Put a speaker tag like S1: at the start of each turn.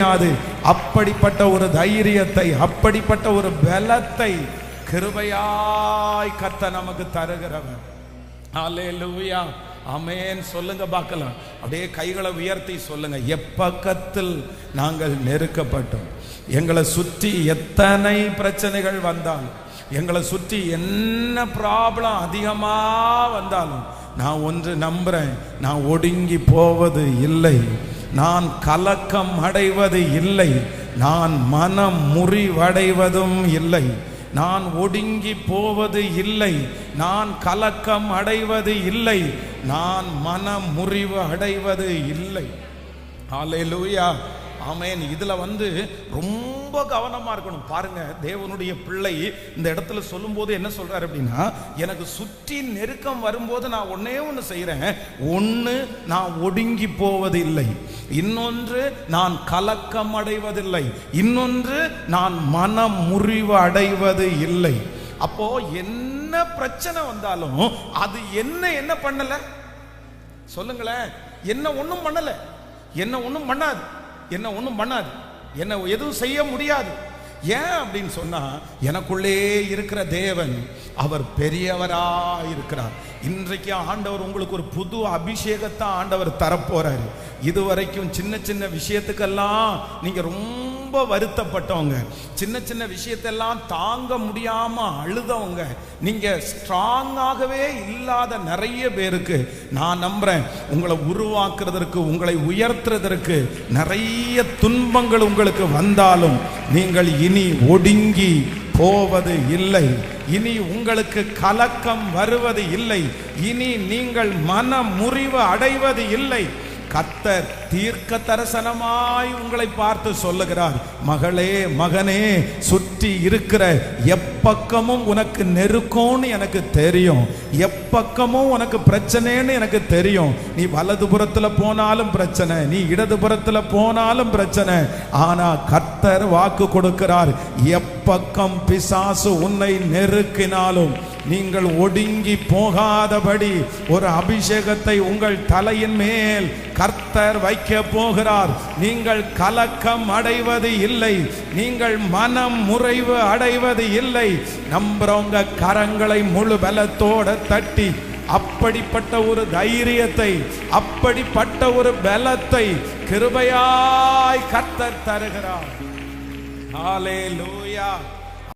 S1: முடியாது. அப்படிப்பட்ட ஒரு தைரியத்தை அப்படிப்பட்ட ஒரு பலத்தை கிருபையாய் கத்த நமக்கு தருகிறவன் அல்லேலூயா அமேன் சொல்லுங்க பார்க்கலாம். அப்படியே கைகளை உயர்த்தி சொல்லுங்க. எப்பக்கத்தில் நாங்கள் நெருக்கப்பட்டோம். எங்களை சுற்றி எத்தனை பிரச்சனைகள் வந்தாலும் எங்களை சுற்றி என்ன ப்ராப்ளம் அதிகமா வந்தாலும் நான் ஒன்று நம்புறேன். நான் ஒடுங்கி போவது இல்லை. நான் கலக்கம் அடைவது இல்லை. நான் மனம் முறிவடைவதும் இல்லை. நான் ஒடுங்கி போவது இல்லை. நான் கலக்கம் அடைவது இல்லை. நான் மனம் முறிவு அடைவது இல்லை. ஹalleluya. ஆமேன். இதில் வந்து ரொம்ப ரொம்ப கவனமா இருக்கணும். பாருங்க தேவனுடைய பிள்ளை இந்த இடத்துல சொல்லும் போது என்ன சொல்றாரு அப்படின்னா எனக்கு சுற்றி நெருக்கம் வரும்போது நான் ஒன்னே ஒன்று செய்யறேன் ஒன்று நான் ஒடுங்கி போவது இல்லை இன்னொன்று நான் கலக்கம் அடைவதில்லை இன்னொன்று நான் மனம் முறிவு அடைவது இல்லை. அப்போ என்ன பிரச்சனை வந்தாலும் அது என்ன என்ன பண்ணல? சொல்லுங்களேன். என்ன ஒண்ணும் பண்ணல. என்ன ஒன்றும் பண்ணாது. என்ன ஒண்ணும் பண்ணாது. என்ன எதுவும் செய்ய முடியாது. ஏன் அப்படின்னு சொன்னா எனக்குள்ளே இருக்கிற தேவன் அவர் பெரியவரா இருக்கிறார் இன்றைக்கு ஆண்டவர் உங்களுக்கு ஒரு புது அபிஷேகத்தை ஆண்டவர் தரப்போறாரு. இதுவரைக்கும் சின்ன சின்ன விஷயத்துக்கெல்லாம் நீங்க ரொம்ப வருத்தப்பட்டவங்க. சின்ன சின்ன விஷயத்தெல்லாம் தாங்க முடியாம அழுதவங்க. நீங்க ஸ்ட்ராங்காகவே இல்லாத நிறைய பேருக்கு நான் நம்புறேன் உங்களை உருவாக்குறதற்கு உங்களை உயர்த்துறதற்கு நிறைய துன்பங்கள் உங்களுக்கு வந்தாலும் நீங்கள் இனி ஒடுங்கி போவது இல்லை. இனி உங்களுக்கு கலக்கம் வருவது இல்லை. இனி நீங்கள் மன முறிவு அடைவது இல்லை. கத்தர் தீர்க்க தரிசனமாய் உங்களை பார்த்து சொல்லுகிறார் மகளே மகனே சுற்றி இருக்கிற எப்பக்கமும் உனக்கு நெருக்கம்னு எனக்கு தெரியும். எப்பக்கமும் உனக்கு பிரச்சனைன்னு எனக்கு தெரியும். நீ வலதுபுறத்தில் போனாலும் பிரச்சனை நீ இடதுபுறத்தில் போனாலும் பிரச்சனை. ஆனா கத்தர் வாக்கு கொடுக்கிறார் எப்பக்கம் பிசாசு உன்னை நெருக்கினாலும் நீங்கள் ஒடுங்கி போகாதபடி ஒரு அபிஷேகத்தை உங்கள் தலையின் மேல் கர்த்தர் வைக்க போகிறார். நீங்கள் கலக்கம் அடைவது இல்லை. நீங்கள் மனம் முறைவு அடைவது இல்லை. நம்புறவங்க கரங்களை முழு பலத்தோட தட்டி அப்படிப்பட்ட ஒரு தைரியத்தை அப்படிப்பட்ட ஒரு பலத்தை கிருபையாய் கர்த்தர் தருகிறார். ஹalleluya.